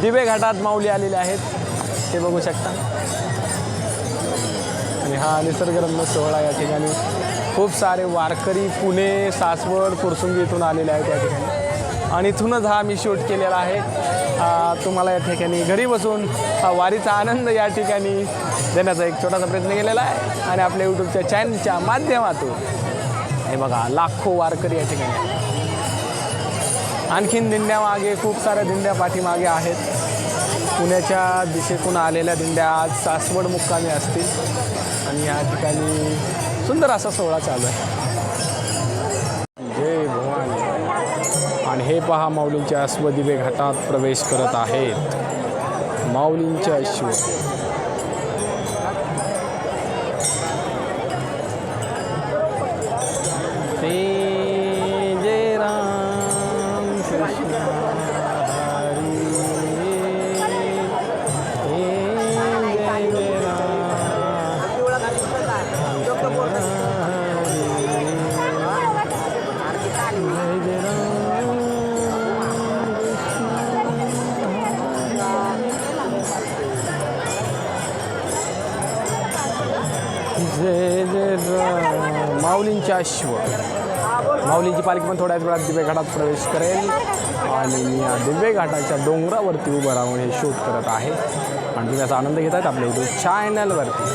दिवे घाटात माऊली आलेले आहेत. ते बघू शकता. आणि हा निसर्गरम्य सोहळा या ठिकाणी खूप सारे वारकरी पुणे सासवड कुरसुंगी इथून आलेले आहेत या ठिकाणी. आणि इथूनच हा मी शूट केलेला आहे. तुम्हाला या ठिकाणी घरी बसून हा वारीचा आनंद या ठिकाणी देण्याचा एक छोटासा प्रयत्न केलेला आहे. आणि आपल्या यूट्यूबच्या चॅनलच्या माध्यमातून हे बघा लाखो वारकरी या ठिकाणी आणखीन आणखीन दिंड्यामागे खूप साऱ्या दिंड्या पाठीमागे आहेत. पुण्याच्या दिशेतून आलेल्या दिंड्या आज सासवड मुक्कामी असतील. आणि या ठिकाणी सुंदर असा सोहळा चालू आहे. जय भवानी. आणि हे पहा माऊलींच्या अश्वदिवे घाटात प्रवेश करत आहेत. माऊलींच्या अश्व जे जे माऊलींचे अश्व. माऊलींची पालखी पण थोड्याच वेळात दिवे घाटात प्रवेश करेल. आणि मी या दिव्य घाटाच्या डोंगरावरती उभं राहून हे शूट करत आहे. आणि तुम्ही याचा आनंद घेत आहेत आपल्या इथे चॅनलवरती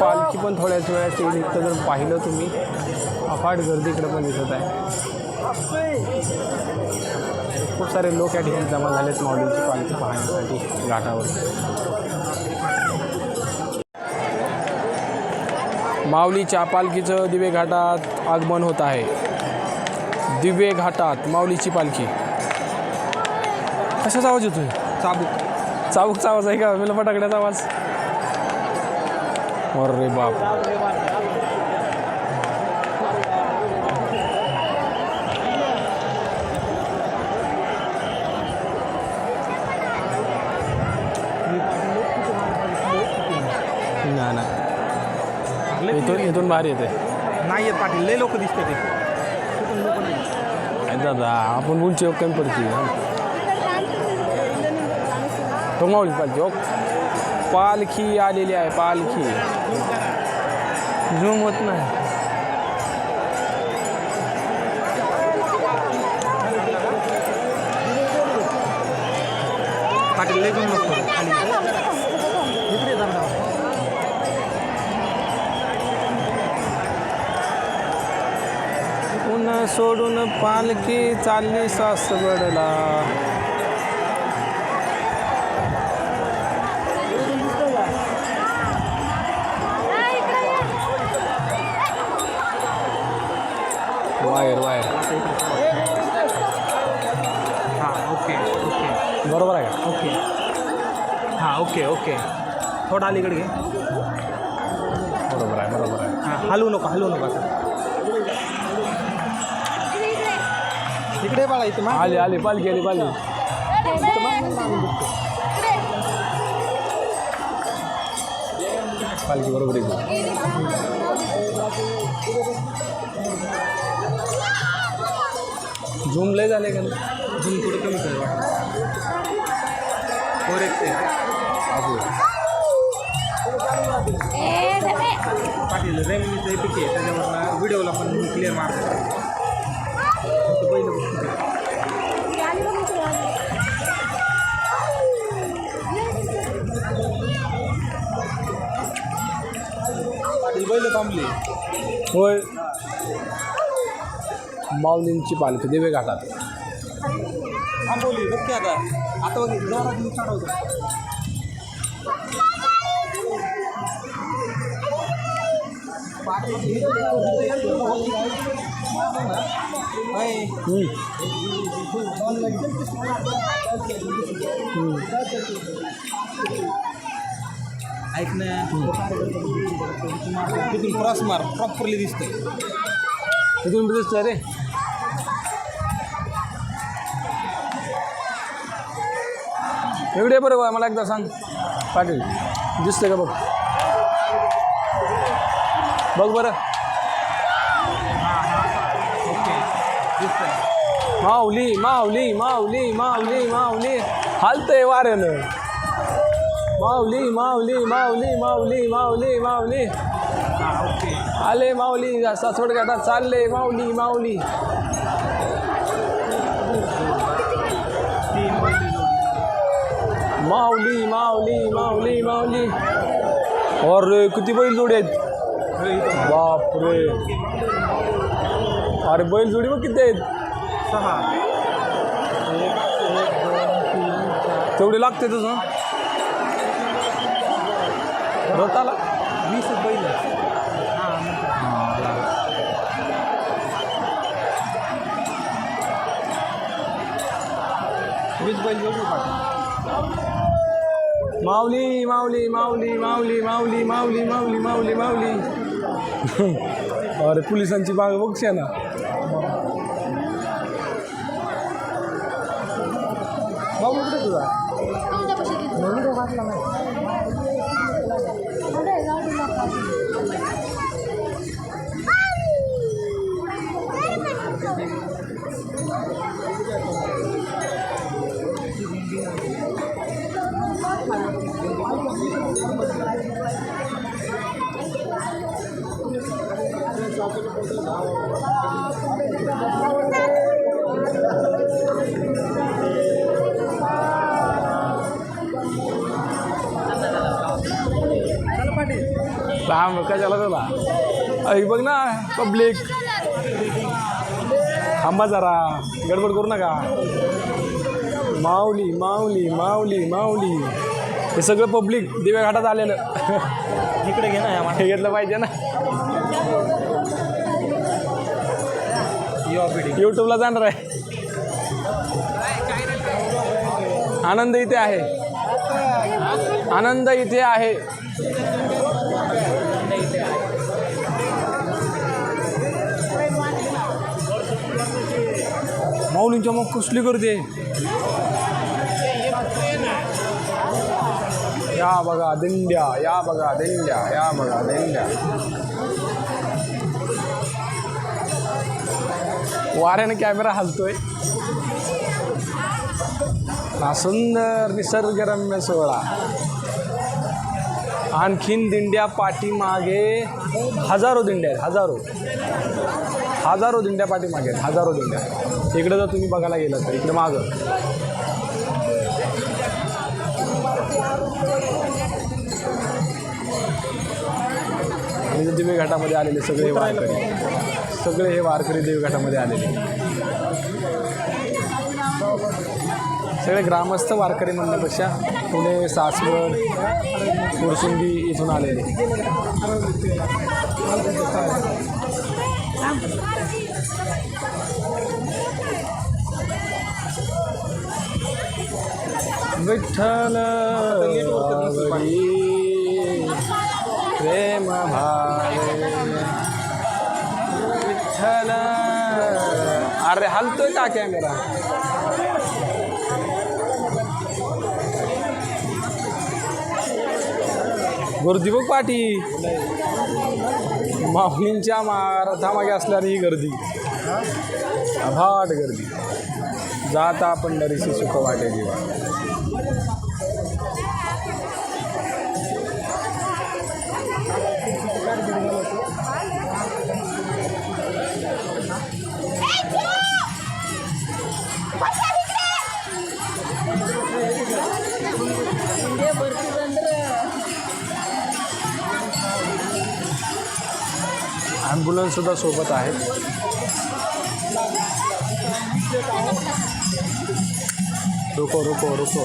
पालखी पण थोड्याच वेळात येईल. इथं जर पाहिलं तुम्ही अफाट गर्दी इकडे पण दिसत आहे. खूप सारे लोक या ठिकाणी जमा झालेत माऊलींची पालखी पाहण्यासाठी घाटावर. माऊलीच्या पालखीचं दिवे घाटात आगमन होत आहे. दिवे घाटात माऊलीची पालखी. कशाचा आवाज येतोय? चाबूक. चाबूकचा आवाज आहे का? मला फटाकड्याचा आवाज. अरे बाप. ना ना. इथून इथून बाहेर येते. नाही येत पाटील लय लोक दिसते ते दादा आपण उंची कमी पडते. माऊली पालखी हो. पालखी आलेली आहे पालखी. झूम होत नाही. पाटील सोडून पालखी चालली सासवडला. वायर वायर हां ओके ओके. बरोबर आहे का? ओके. हां ओके ओके. थोडा अलीकडे घे. बरोबर आहे बरोबर आहे. हां हलवू नको हलवू नको इकडे बाळा इथे मा आली आली पालखी आली पालखी. पालखी बरोबर आहे. झूम लय झाले का? झूम थोडं कमी कर फोर एक्स पाटील रेमनीचं हे पिके त्याच्यावरनं व्हिडिओला पण क्लिअर मारतो पहिलं. पाटील बैल थांबली. होय. माऊलींची पालखी दिवे घाटात. थांबवली बघ की आता. आता बघ जोरात मी चढवतो. होय. ऐक ना तिथून क्रॉस मार प्रॉपरली दिसतंय तिथून दिसतोय रे. एवढे बरं बा मला एकदा सांग. पाटील दिसतंय का बघ? बघ बरं. ओके माऊली माऊली माऊली माऊली माऊली. हालतंय वाऱ्यानं. माऊली माऊली माऊली माऊली माऊली माऊली. आले माऊली सासवड घाटात चालले माऊली माऊली तीन बैल जोडी माऊली माऊली माऊली माऊली. अरे किती बैल जोडी आहेत? हे बापरे. अरे बैल जोडी मग किती आहेत. सहा तेवढे लागते तुझं रथाला वीस बैल वीस बैल जोडी पाठवा माऊली माऊली माऊली माऊली माऊली माऊली माऊली माऊली माऊली. अरे पोलिसांची बाग बघशे ना बाबू कुठे तुझा. लांब कशाला तुला? ऐक बघ ना पब्लिक. थांबा जरा गडबड करू नका. माऊली माऊली माऊली माऊली. हे सगळं पब्लिक दिव्या घाटात आलेलं. इकडे घे ना हे घेतलं पाहिजे ना. यूट्यूबला जाणार आहे. आनंद इथे आहे. आनंद इथे आहे. माऊलींच्या मग कसली करते या बघा दिंड्या या बघा दिंड्या या बघा दिंड्या. वाऱ्याने कॅमेरा हलतोय. हा सुंदर निसर्गरम्य सोहळा. आणखीन दिंड्या पाठीमागे हजारो दिंड्या आहेत हजारो. हजारो दिंड्या पाठीमागे आहेत हजारो दिंड्या. इकडे जर तुम्ही बघायला गेलात तर इकडे मागं. आणि दिवे घाटामध्ये आलेले सगळे वारकरी. सगळे हे वारकरी देवघाटामध्ये आलेले. सगळे ग्रामस्थ वारकरी म्हणण्यापेक्षा पुणे सासवड कुरसुंबी इथून आलेले. विठ्ठल प्रेम भा विठ्ठल अरे हलतोय का कॅमेरा गर्दी बघ पाठी माऊलींच्या मा रथामागे असल्याने ही गर्दी. अभाट गर्दी. जाता पंढरीशी सुख वाटे जीवा ambulans sudah sobat ahe ruko ruko ruko.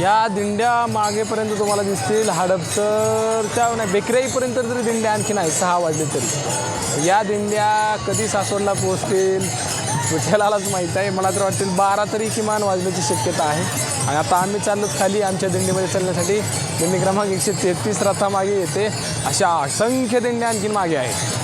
या दिंड्या मागेपर्यंत तुम्हाला दिसतील हडपसरच्या नाही बेकराईपर्यंत जरी दिंड्या आणखी नाही सहा वाजले तरी. या दिंड्या कधी सासवडला पोहोचतील विठ्ठलालाच माहीत आहे मला तर वाटतील बारा तरी किमान वाजण्याची शक्यता आहे. आणि आता आम्ही चाललो खाली आमच्या दिंडीमध्ये चालण्यासाठी. दिंडी क्रमांक एकशे तेहतीस रथामागे येते. अशा असंख्य दिंड्या आणखीन मागे आहेत.